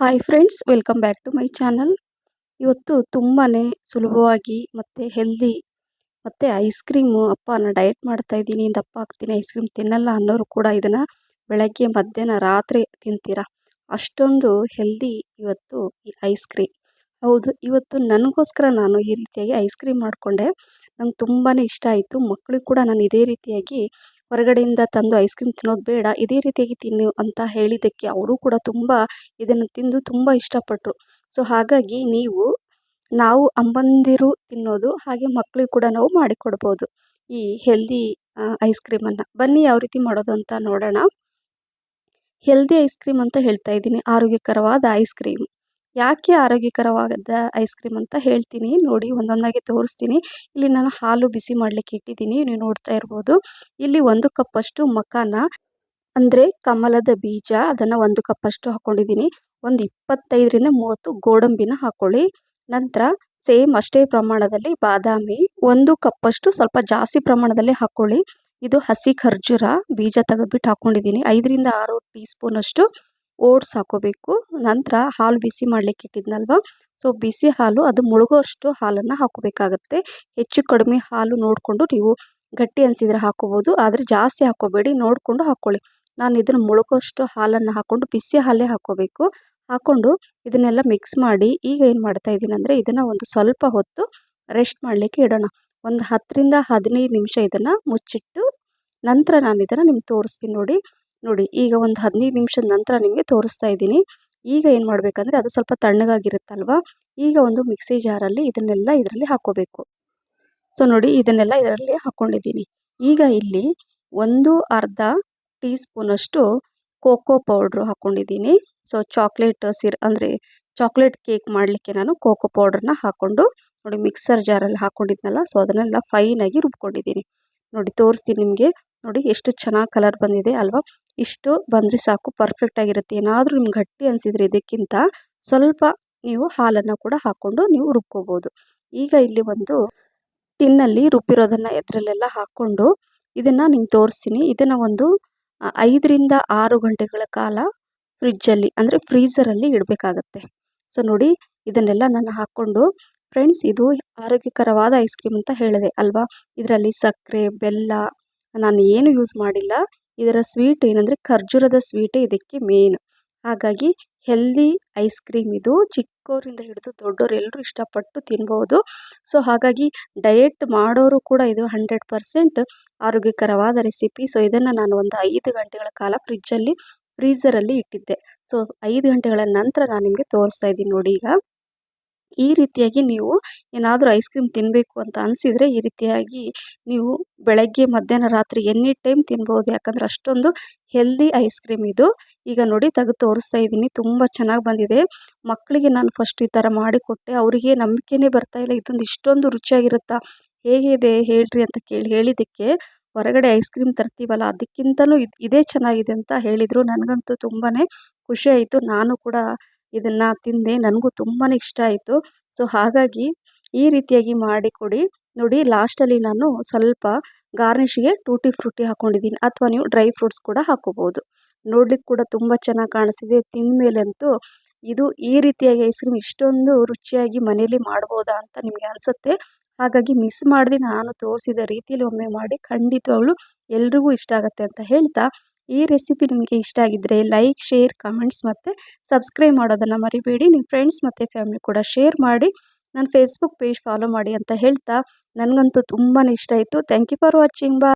Hi friends welcome back to my channel ಇವತ್ತು ತುಂಬಾ ಸುಲಭವಾಗಿ ಮತ್ತು ಹೆಲ್ದಿ ಮತ್ತು ಐಸ್ ಕ್ರೀಮು ಅಪ್ಪ ನಾನು ಡಯಟ್ ಮಾಡ್ತಾ ಇದ್ದೀನಿ. ದಪ್ಪ ಹಾಕ್ತೀನಿ ಐಸ್ ಕ್ರೀಮ್ ತಿನ್ನಲ್ಲ ಅನ್ನೋರು ಕೂಡ ಇದನ್ನು ಬೆಳಗ್ಗೆ, ಮಧ್ಯಾಹ್ನ, ರಾತ್ರಿ ತಿಂತೀರಾ? ಅಷ್ಟೊಂದು ಹೆಲ್ದಿ ಇವತ್ತು ಈ ಐಸ್ ಕ್ರೀಮ್ ಹೌದು, ಇವತ್ತು ನನಗೋಸ್ಕರ ನಾನು ಈ ರೀತಿಯಾಗಿ ಐಸ್ ಕ್ರೀಮ್ ಮಾಡಿಕೊಂಡೆ. ನಂಗೆ ತುಂಬಾ ಇಷ್ಟ ಆಯಿತು. ಮಕ್ಕಳಿಗೆ ಕೂಡ ನಾನು ಇದೇ ರೀತಿಯಾಗಿ ಹೊರಗಡೆಯಿಂದ ತಂದು ಐಸ್ ಕ್ರೀಮ್ ತಿನ್ನೋದು ಬೇಡ, ಇದೇ ರೀತಿಯಾಗಿ ತಿನ್ನು ಅಂತ ಹೇಳಿದ್ದಕ್ಕೆ ಅವರು ಕೂಡ ತುಂಬ ಇದನ್ನು ತಿಂದು ತುಂಬ ಇಷ್ಟಪಟ್ಟರು ಸೊ ಹಾಗಾಗಿ ನೀವು, ನಾವು ಅಂಬಂದಿರು ತಿನ್ನೋದು ಹಾಗೆ ಮಕ್ಕಳಿಗೆ ಕೂಡ ನಾವು ಮಾಡಿಕೊಡ್ಬೋದು. ಈ ಹೆಲ್ದಿ ಐಸ್ ಕ್ರೀಮನ್ನು ಬನ್ನಿ ಯಾವ ರೀತಿ ಮಾಡೋದು ಅಂತ ನೋಡೋಣ. ಹೆಲ್ದಿ ಐಸ್ ಕ್ರೀಮ್ ಅಂತ ಹೇಳ್ತಾ ಇದ್ದೀನಿ. ಆರೋಗ್ಯಕರವಾದ ಐಸ್ ಕ್ರೀಮ್ ಯಾಕೆ ಆರೋಗ್ಯಕರವಾದ ಐಸ್ ಕ್ರೀಮ್ ಅಂತ ಹೇಳ್ತೀನಿ. ನೋಡಿ ಒಂದೊಂದಾಗಿ ತೋರಿಸ್ತೀನಿ. ಇಲ್ಲಿ ನಾನು ಹಾಲು ಬಿಸಿ ಮಾಡಲಿಕ್ಕೆ ಇಟ್ಟಿದ್ದೀನಿ. ನೀವು ನೋಡ್ತಾ ಇರ್ಬೋದು. ಇಲ್ಲಿ ಒಂದು ಕಪ್ಪಷ್ಟು ಮಕಾನ, ಅಂದರೆ ಕಮಲದ ಬೀಜ, ಅದನ್ನು ಒಂದು ಕಪ್ಪಷ್ಟು ಹಾಕ್ಕೊಂಡಿದ್ದೀನಿ ಒಂದು ಇಪ್ಪತ್ತೈದರಿಂದ ಮೂವತ್ತು ಗೋಡಂಬಿನ ಹಾಕ್ಕೊಳ್ಳಿ ನಂತರ ಸೇಮ್ ಅಷ್ಟೇ ಪ್ರಮಾಣದಲ್ಲಿ ಬಾದಾಮಿ, ಒಂದು ಕಪ್ಪಷ್ಟು ಸ್ವಲ್ಪ ಜಾಸ್ತಿ ಪ್ರಮಾಣದಲ್ಲಿ ಹಾಕ್ಕೊಳ್ಳಿ ಇದು ಹಸಿ ಖರ್ಜೂರ ಬೀಜ ತೆಗೆದ್ಬಿಟ್ಟು ಹಾಕ್ಕೊಂಡಿದ್ದೀನಿ ಐದರಿಂದ ಆರು ಟೀ ಸ್ಪೂನಷ್ಟು ಓಟ್ಸ್ ಹಾಕೋಬೇಕು. ನಂತರ ಹಾಲು ಬಿಸಿ ಮಾಡಲಿಕ್ಕೆ ಇಟ್ಟಿದ್ನಲ್ವ? ಸೊ, ಬಿಸಿ ಹಾಲು, ಅದು ಮುಳುಗುವಷ್ಟು ಹಾಲನ್ನು ಹಾಕೋಬೇಕಾಗತ್ತೆ. ಹೆಚ್ಚು ಕಡಿಮೆ ಹಾಲು ನೋಡಿಕೊಂಡು ನೀವು ಗಟ್ಟಿ ಅನಿಸಿದರೆ ಹಾಕೋಬೋದು. ಆದರೆ ಜಾಸ್ತಿ ಹಾಕೋಬೇಡಿ, ನೋಡಿಕೊಂಡು ಹಾಕ್ಕೊಳ್ಳಿ ನಾನು ಇದನ್ನು ಮುಳುಗುವಷ್ಟು ಹಾಲನ್ನು ಹಾಕ್ಕೊಂಡು ಬಿಸಿ ಹಾಲೇ ಹಾಕ್ಕೋಬೇಕು ಹಾಕ್ಕೊಂಡು ಇದನ್ನೆಲ್ಲ ಮಿಕ್ಸ್ ಮಾಡಿ ಈಗ ಏನು ಮಾಡ್ತಾ ಇದ್ದೀನಿ ಅಂದರೆ ಇದನ್ನು ಒಂದು ಸ್ವಲ್ಪ ಹೊತ್ತು ರೆಸ್ಟ್ ಮಾಡಲಿಕ್ಕೆ ಇಡೋಣ. ಒಂದು ಹತ್ತರಿಂದ ಹದಿನೈದು ನಿಮಿಷ ಇದನ್ನು ಮುಚ್ಚಿಟ್ಟು ನಂತರ ನಾನು ಇದನ್ನು ನಿಮ್ಗೆ ತೋರಿಸ್ತೀನಿ ನೋಡಿ. ನೋಡಿ, ಈಗ ಒಂದು ಹದಿನೈದು ನಿಮಿಷದ ನಂತರ ನಿಮಗೆ ತೋರಿಸ್ತಾ ಇದ್ದೀನಿ. ಈಗ ಏನು ಮಾಡಬೇಕಂದ್ರೆ ಅದು ಸ್ವಲ್ಪ ತಣ್ಣಗಾಗಿರುತ್ತಲ್ವ? ಈಗ ಒಂದು ಮಿಕ್ಸಿ ಜಾರಲ್ಲಿ ಇದನ್ನೆಲ್ಲ ಇದರಲ್ಲಿ ಹಾಕೋಬೇಕು. ಸೊ, ನೋಡಿ, ಇದನ್ನೆಲ್ಲ ಇದರಲ್ಲಿ ಹಾಕ್ಕೊಂಡಿದ್ದೀನಿ ಈಗ ಇಲ್ಲಿ ಒಂದು ಅರ್ಧ ಟೀ ಸ್ಪೂನಷ್ಟು ಕೋಕೋ ಪೌಡ್ರು ಹಾಕ್ಕೊಂಡಿದ್ದೀನಿ ಸೊ, ಚಾಕ್ಲೇಟ್ ಸಿರ್, ಅಂದರೆ ಚಾಕ್ಲೇಟ್ ಕೇಕ್ ಮಾಡಲಿಕ್ಕೆ ನಾನು ಕೋಕೋ ಪೌಡ್ರನ್ನ ಹಾಕ್ಕೊಂಡು ನೋಡಿ, ಮಿಕ್ಸರ್ ಜಾರಲ್ಲಿ ಹಾಕ್ಕೊಂಡಿದ್ನಲ್ಲ ಸೊ, ಅದನ್ನೆಲ್ಲ ಫೈನಾಗಿ ರುಬ್ಕೊಂಡಿದ್ದೀನಿ. ನೋಡಿ, ತೋರಿಸ್ತೀನಿ ನಿಮಗೆ. ನೋಡಿ, ಎಷ್ಟು ಚೆನ್ನಾಗಿ ಕಲರ್ ಬಂದಿದೆ ಅಲ್ವಾ? ಇಷ್ಟು ಬಂದರೆ ಸಾಕು ಪರ್ಫೆಕ್ಟಾಗಿರುತ್ತೆ ಏನಾದರೂ ನಿಮ್ಗೆ ಗಟ್ಟಿ ಅನಿಸಿದ್ರೆ ಇದಕ್ಕಿಂತ ಸ್ವಲ್ಪ ನೀವು ಹಾಲನ್ನು ಕೂಡ ಹಾಕ್ಕೊಂಡು ನೀವು ರುಬ್ಕೋಬೋದು. ಈಗ ಇಲ್ಲಿ ಒಂದು ಟಿನ್ನಲ್ಲಿ ರುಬ್ಬಿರೋದನ್ನು ಎದರಲ್ಲೆಲ್ಲ ಹಾಕ್ಕೊಂಡು ಇದನ್ನು ನಿಮ್ಗೆ ತೋರಿಸ್ತೀನಿ. ಇದನ್ನು ಒಂದು ಐದರಿಂದ ಆರು ಗಂಟೆಗಳ ಕಾಲ ಫ್ರಿಜ್ಜಲ್ಲಿ ಅಂದರೆ ಫ್ರೀಝರಲ್ಲಿ ಇಡಬೇಕಾಗತ್ತೆ. ಸೊ, ನೋಡಿ, ಇದನ್ನೆಲ್ಲ ನಾನು ಹಾಕ್ಕೊಂಡು ಫ್ರೆಂಡ್ಸ್ ಇದು ಆರೋಗ್ಯಕರವಾದ ಐಸ್ ಕ್ರೀಮ್ ಅಂತ ಹೇಳಿದೆ ಅಲ್ವಾ? ಇದರಲ್ಲಿ ಸಕ್ಕರೆ, ಬೆಲ್ಲ, ನಾನು ಏನು ಯೂಸ್ ಮಾಡಿಲ್ಲ. ಇದರ ಸ್ವೀಟ್ ಏನಂದರೆ ಖರ್ಜೂರದ ಸ್ವೀಟೇ ಇದಕ್ಕೆ ಮೇನ್ ಹಾಗಾಗಿ ಹೆಲ್ದಿ ಐಸ್ ಕ್ರೀಮ್ ಇದು ಚಿಕ್ಕವರಿಂದ ಹಿಡಿದು ದೊಡ್ಡವರು ಎಲ್ಲರೂ ಇಷ್ಟಪಟ್ಟು ತಿನ್ಬೋದು. ಸೊ ಹಾಗಾಗಿ ಡಯೆಟ್ ಮಾಡೋರು ಕೂಡ ಇದು ಹಂಡ್ರೆಡ್ ಪರ್ಸೆಂಟ್ ಆರೋಗ್ಯಕರವಾದ ರೆಸಿಪಿ ಸೊ ಇದನ್ನು ನಾನು ಒಂದು ಐದು ಗಂಟೆಗಳ ಕಾಲ ಫ್ರಿಜ್ಜಲ್ಲಿ ಫ್ರೀಝರಲ್ಲಿ ಇಟ್ಟಿದ್ದೆ. ಸೊ ಐದು ಗಂಟೆಗಳ ನಂತರ ನಾನು ನಿಮಗೆ ತೋರಿಸ್ತಾ ಇದ್ದೀನಿ ನೋಡಿ ಈಗ. ಈ ರೀತಿಯಾಗಿ ನೀವು ಏನಾದರೂ ಐಸ್ ಕ್ರೀಮ್ ತಿನ್ನಬೇಕು ಅಂತ ಅನಿಸಿದರೆ ಈ ರೀತಿಯಾಗಿ ನೀವು ಬೆಳಗ್ಗೆ, ಮಧ್ಯಾಹ್ನ, ರಾತ್ರಿ ಎನಿ ಟೈಮ್ ತಿನ್ಬೋದು. ಯಾಕಂದರೆ ಅಷ್ಟೊಂದು ಹೆಲ್ದಿ ಐಸ್ ಕ್ರೀಮ್ ಇದು. ಈಗ ನೋಡಿ ತೆಗೆದು ತೋರಿಸ್ತಾ ಇದ್ದೀನಿ. ತುಂಬ ಚೆನ್ನಾಗಿ ಬಂದಿದೆ. ಮಕ್ಕಳಿಗೆ ನಾನು ಫಸ್ಟ್ ಈ ಥರ ಮಾಡಿಕೊಟ್ಟೆ. ಅವರಿಗೆ ನಂಬಿಕೆನೇ ಬರ್ತಾ ಇಲ್ಲ. ಇದೊಂದು ಇಷ್ಟೊಂದು ರುಚಿಯಾಗಿರುತ್ತಾ? ಹೇಗಿದೆ ಹೇಳ್ರಿ ಅಂತ ಕೇಳಿ ಹೇಳಿದ್ದಕ್ಕೆ ಹೊರಗಡೆ ಐಸ್ ಕ್ರೀಮ್ ತರ್ತೀವಲ್ಲ, ಅದಕ್ಕಿಂತಲೂ ಇದು ಚೆನ್ನಾಗಿದೆ ಅಂತ ಹೇಳಿದರು. ನನಗಂತೂ ತುಂಬಾ ಖುಷಿ ಆಯಿತು. ನಾನು ಕೂಡ ಇದನ್ನು ತಿಂದೆ ನನಗೂ ತುಂಬಾ ಇಷ್ಟ ಆಯಿತು. ಸೊ ಹಾಗಾಗಿ ಈ ರೀತಿಯಾಗಿ ಮಾಡಿಕೊಡಿ. ನೋಡಿ ಲಾಸ್ಟಲ್ಲಿ ನಾನು ಸ್ವಲ್ಪ ಗಾರ್ನಿಷ್ಗೆ ಟೂಟಿ ಫ್ರೂಟಿ ಹಾಕ್ಕೊಂಡಿದ್ದೀನಿ ಅಥವಾ ನೀವು ಡ್ರೈ ಫ್ರೂಟ್ಸ್ ಕೂಡ ಹಾಕೋಬೋದು ನೋಡ್ಲಿಕ್ಕೆ ಕೂಡ ತುಂಬ ಚೆನ್ನಾಗಿ ಕಾಣಿಸ್ತಿದೆ. ತಿಂದಮೇಲಂತೂ ಇದು ಈ ರೀತಿಯಾಗಿ ಐಸ್ ಕ್ರೀಮ್ ಇಷ್ಟೊಂದು ರುಚಿಯಾಗಿ ಮನೇಲಿ ಮಾಡ್ಬೋದಾ ಅಂತ ನಿಮಗೆ ಅನಿಸುತ್ತೆ. ಹಾಗಾಗಿ ಮಿಸ್ ಮಾಡಿದೆ ನಾನು ತೋರಿಸಿದ ರೀತಿಯಲ್ಲಿ ಒಮ್ಮೆ ಮಾಡಿ ಖಂಡಿತವಾಗ್ಲೂ ಎಲ್ರಿಗೂ ಇಷ್ಟ ಆಗುತ್ತೆ ಅಂತ ಹೇಳ್ತಾ ಈ ರೆಸಿಪಿ ನಿಮಗೆ ಇಷ್ಟ ಆಗಿದ್ದರೆ ಲೈಕ್ ಶೇರ್ ಕಮೆಂಟ್ಸ್ ಮತ್ತು ಸಬ್ಸ್ಕ್ರೈಬ್ ಮಾಡೋದನ್ನು ಮರಿಬೇಡಿ. ನಿಮ್ಮ ಫ್ರೆಂಡ್ಸ್ ಮತ್ತು ಫ್ಯಾಮಿಲಿ ಕೂಡ ಶೇರ್ ಮಾಡಿ ನನ್ನ ಫೇಸ್ಬುಕ್ ಪೇಜ್ ಫಾಲೋ ಮಾಡಿ ಅಂತ ಹೇಳ್ತಾ, ನನಗಂತೂ ತುಂಬಾ ಇಷ್ಟ ಆಯಿತು. ಥ್ಯಾಂಕ್ ಯು ಫಾರ್ ವಾಚಿಂಗ್ ಬಾ